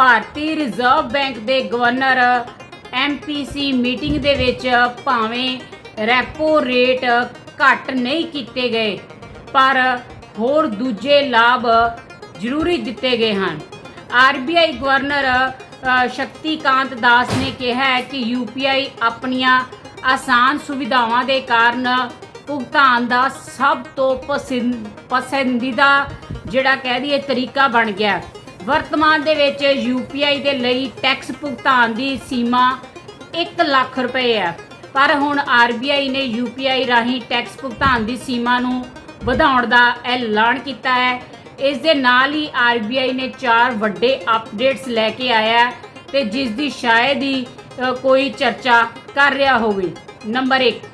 ਭਾਰਤੀ reserve bank ਦੇ governor MPC meeting ਦੇ ਵਿੱਚ ਭਾਵੇਂ ਰੈਪੋ ਰੇਟ ਘੱਟ ਨਹੀਂ ਕੀਤੇ ਗਏ, ਪਰ ਹੋਰ ਦੂਜੇ ਲਾਭ ਜ਼ਰੂਰੀ ਦਿੱਤੇ ਗਏ ਹਨ। ਆਰਬੀਆਈ ਗਵਰਨਰ ਸ਼ਕਤੀਕਾਂਤ ਦਾਸ ਨੇ ਕਿਹਾ ਹੈ ਕਿ ਯੂਪੀਆਈ ਆਪਣੀਆਂ ਆਸਾਨ ਸੁਵਿਧਾਵਾਂ ਦੇ ਕਾਰਨ ਭੁਗਤਾਨ ਦਾ ਸਭ ਤੋਂ ਪਸੰਦ ਪਸੰਦੀਦਾ ਜਿਹੜਾ ਕਹਿ ਦਈਏ ਤਰੀਕਾ ਬਣ ਗਿਆ। ਵਰਤਮਾਨ ਦੇ ਵਿੱਚ ਯੂਪੀਆਈ ਦੇ ਲਈ ਟੈਕਸ ਭੁਗਤਾਨ ਦੀ ਸੀਮਾ 1 ਲੱਖ ਰੁਪਏ ਹੈ। ਪਰ ਹੁਣ ਆਰਬੀਆਈ ਨੇ ਯੂਪੀਆਈ ਰਾਹੀਂ ਟੈਕਸ ਭੁਗਤਾਨ ਦੀ ਸੀਮਾ ਨੂੰ ਵਧਾਉਣ ਦਾ ਐਲਾਨ ਕੀਤਾ ਹੈ। ਇਸ ਦੇ ਨਾਲ ਹੀ ਆਰਬੀਆਈ ਨੇ ਚਾਰ ਵੱਡੇ ਅਪਡੇਟਸ ਲੈ ਕੇ ਆਇਆ ਹੈ ਤੇ ਜਿਸ ਦੀ ਸ਼ਾਇਦ ਹੀ ਕੋਈ ਚਰਚਾ ਕਰ ਰਿਹਾ ਹੋਵੇ। ਨੰਬਰ 1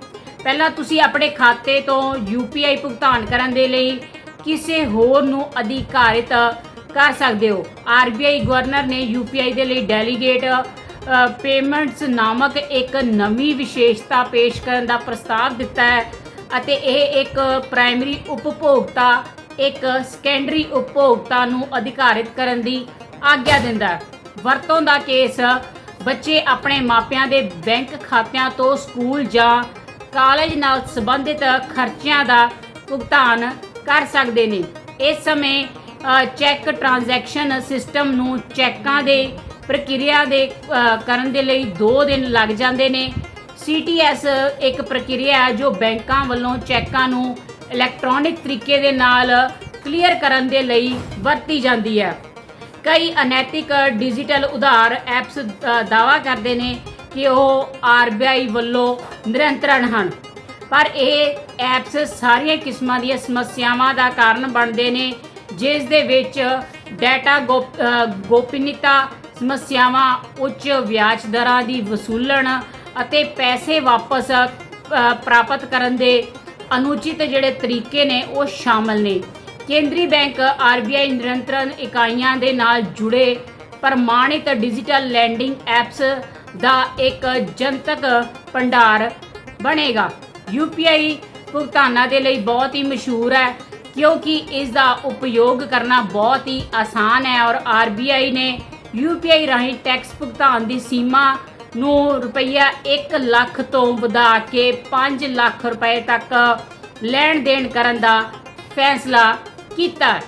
ਪਹਿਲਾਂ ਤੁਸੀਂ ਆਪਣੇ ਖਾਤੇ ਤੋਂ ਯੂਪੀਆਈ ਭੁਗਤਾਨ ਕਰਨ ਦੇ ਲਈ ਕਿਸੇ ਹੋਰ ਨੂੰ ਅਧਿਕਾਰਿਤ ਕਰ ਸਕਦੇ ਹੋ। ਆਰਬੀਆਈ ਗਵਰਨਰ ਨੇ ਯੂਪੀਆਈ ਦੇ ਲਈ ਡੈਲੀਗੇਟ ਪੇਮੈਂਟਸ ਨਾਮਕ ਇੱਕ ਨਵੀਂ ਵਿਸ਼ੇਸ਼ਤਾ ਪੇਸ਼ ਕਰਨ ਦਾ ਪ੍ਰਸਤਾਵ ਦਿੱਤਾ ਹੈ ਅਤੇ ਇਹ ਇੱਕ ਪ੍ਰਾਇਮਰੀ ਉਪਭੋਗਤਾ, ਇੱਕ ਸੈਕੰਡਰੀ ਉਪਭੋਗਤਾ ਨੂੰ ਅਧਿਕਾਰਿਤ ਕਰਨ ਦੀ ਆਗਿਆ ਦਿੰਦਾ ਹੈ। ਵਰਤੋਂ ਦਾ ਕੇਸ, ਬੱਚੇ ਆਪਣੇ ਮਾਪਿਆਂ ਦੇ ਬੈਂਕ ਖਾਤਿਆਂ ਤੋਂ ਸਕੂਲ ਜਾਂ ਕਾਲਜ ਨਾਲ ਸੰਬੰਧਿਤ ਖਰਚਿਆਂ ਦਾ ਭੁਗਤਾਨ ਕਰ ਸਕਦੇ ਨੇ। ਇਸ ਸਮੇਂ ਚੈੱਕ ਟ੍ਰਾਂਜੈਕਸ਼ਨ ਸਿਸਟਮ ਨੂੰ ਚੈੱਕਾਂ ਦੇ, ਪ੍ਰਕਿਰਿਆ ਦੇ ਕਰਨ ਦੇ ਲਈ 2 ਦਿਨ ਲੱਗ ਜਾਂਦੇ ਨੇ। ਸੀਟੀਐਸ ਇੱਕ ਪ੍ਰਕਿਰਿਆ ਹੈ ਜੋ ਬੈਂਕਾਂ ਵੱਲੋਂ ਚੈੱਕਾਂ ਨੂੰ ਇਲੈਕਟ੍ਰੋਨਿਕ ਤਰੀਕੇ ਦੇ ਨਾਲ ਕਲੀਅਰ ਕਰਨ ਦੇ ਲਈ ਵਰਤੀ ਜਾਂਦੀ ਹੈ। ਕਈ ਅਨੈਤਿਕ ਡਿਜੀਟਲ ਉਧਾਰ ਐਪਸ ਦਾਵਾ ਕਰਦੇ ਨੇ ਕਿ ਉਹ ਆਰਬੀਆਈ ਵੱਲੋਂ ਨਿਰੰਤਰਣ ਹਨ। ਪਰ ਇਹ ਐਪਸ ਸਾਰੀਆਂ ਕਿਸਮਾਂ ਦੀਆਂ ਸਮੱਸਿਆਵਾਂ ਦਾ ਕਾਰਨ ਬਣਦੇ ਨੇ ਜਿਸ ਦੇ ਵਿੱਚ ਡਾਟਾ ਗੋਪ- ਅ, ਗੋਪਨੀਯਤਾ ਸਮੱਸਿਆਵਾਂ ਉੱਚ ਵਿਆਜ ਦਰਾਂ ਦੀ ਵਸੂਲਣ ਅਤੇ ਪੈਸੇ ਵਾਪਸ ਪ੍ਰਾਪਤ ਕਰਨ ਦੇ ਅਨੁਚਿਤ ਜਿਹੜੇ ਤਰੀਕੇ ਨੇ ਉਹ ਸ਼ਾਮਲ ਨੇ। ਕੇਂਦਰੀ ਬੈਂਕ ਆਰਬੀਆਈ ਨਿਰੰਤਰਣ ਇਕਾਈਆਂ ਦੇ ਨਾਲ ਜੁੜੇ ਪ੍ਰਮਾਣਿਤ ਡਿਜੀਟਲ ਲੈਂਡਿੰਗ ਐਪਸ ਦਾ ਇੱਕ ਜਨਤਕ ਭੰਡਾਰ ਬਣੇਗਾ। ਯੂਪੀਆਈ ਭੁਗਤਾਨਾਂ ਦੇ ਲਈ ਬਹੁਤ ਹੀ ਮਸ਼ਹੂਰ ਹੈ। ਕਿਉਂਕਿ ਇਸ ਦਾ ਉਪਯੋਗ ਕਰਨਾ ਬਹੁਤ ਹੀ ਆਸਾਨ ਹੈ ਔਰ ਆਰਬੀਆਈ ਨੇ ਯੂਪੀਆਈ ਰਾਹੀਂ ਟੈਕਸ ਭੁਗਤਾਨ ਦੀ ਸੀਮਾ ਨੂੰ ਰੁਪਈਆ 1 ਲੱਖ ਤੋਂ ਵਧਾ ਕੇ 5 ਲੱਖ ਰੁਪਏ ਤੱਕ ਲੈਣ ਦੇਣ ਕਰਨ ਦਾ ਫੈਸਲਾ ਕੀਤਾ